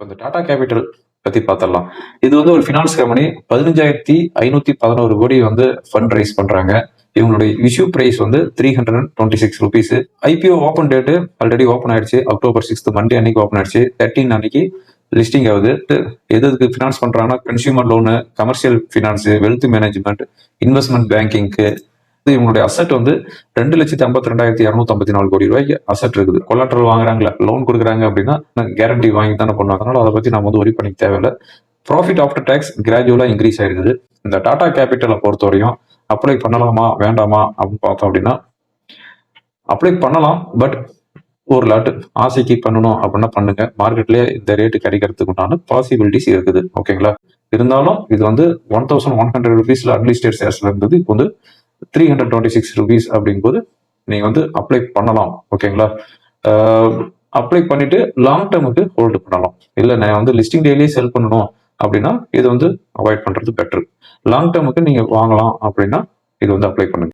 இப்போ இந்த டாடா கேபிட்டல் பத்தி பார்த்தரலாம் இது வந்து ஒரு ஃபினான்ஸ் கம்பெனி பதினஞ்சாயிரத்தி ஐநூத்தி பதினோரு கோடி வந்து ஃபண்ட் ரைஸ் பண்றாங்க. இவங்களுடைய இஷ்யூ பிரைஸ் வந்து three hundred and twenty six rupees IPO open date already open ஆயிடுச்சு. அக்டோபர் சிக்ஸ்த் மண்டே அன்னைக்கு ஓப்பன் ஆயிடுச்சு. தேர்ட்டின் அன்னைக்கு லிஸ்டிங் ஆகுது. எது எதுக்கு ஃபினான்ஸ் பண்றாங்கன்னா consumer loan commercial finance wealth management investment பேங்கிங்க்கு இவங்களுடைய அசெட் வந்து ரெண்டு லட்சத்தி ஐம்பத்தி ரெண்டாயிரத்தி இரநூத்தி ஐம்பத்தி நாலு கோடி ரூபாய்க்கு அசெட் இருக்குது. கொலாட்ரல் வாங்குறாங்களா லோன் கொடுக்குறாங்க அப்படின்னா கேரண்டி வாங்கி தானே பண்ணுவாங்க அதனால அதை பத்தி நம்ம வந்து ஒரி பண்ணிக்க தேவையில்லை. ப்ராஃபிட் ஆஃப்டர் டேக்ஸ் கிராஜுவலா இன்க்ரீஸ் ஆயிருக்குது. இந்த டாடா கேபிட்டலை பொறுத்தவரையும் அப்ளை பண்ணலாமா வேண்டாமா அப்படின்னு பார்த்தோம் அப்படின்னா அப்ளை பண்ணலாம். பட் ஒரு லாட்டு ஆசைக்கு பண்ணணும் அப்படின்னா பண்ணுங்க. மார்க்கெட்லயே இந்த ரேட்டு கிடைக்கிறதுக்கு உண்டான பாசிபிலிட்டிஸ் இருக்குது. ஓகேங்களா இருந்தாலும் இது வந்து ஒன் தௌசண்ட் ஒன் ஹண்ட்ரட் ருபீஸ்ல அன்லிஸ்டட் சேர்ஸ்ல இருந்தது. இப்போ வந்து three hundred twenty six rupees அப்படிங்கும்போது நீங்கள் வந்து அப்ளை பண்ணலாம் ஓகேங்களா அப்ளை பண்ணிட்டு லாங் டேர்முக்கு ஹோல்டு பண்ணலாம். இல்லை நான் வந்து லிஸ்டிங் டேலேயே செல் பண்ணணும் அப்படின்னா இது வந்து அவாய்ட் பண்ணுறது பெட்டர் லாங் டேர்முக்கு நீங்கள் வாங்கலாம் அப்படின்னா இது வந்து அப்ளை பண்ணுங்க.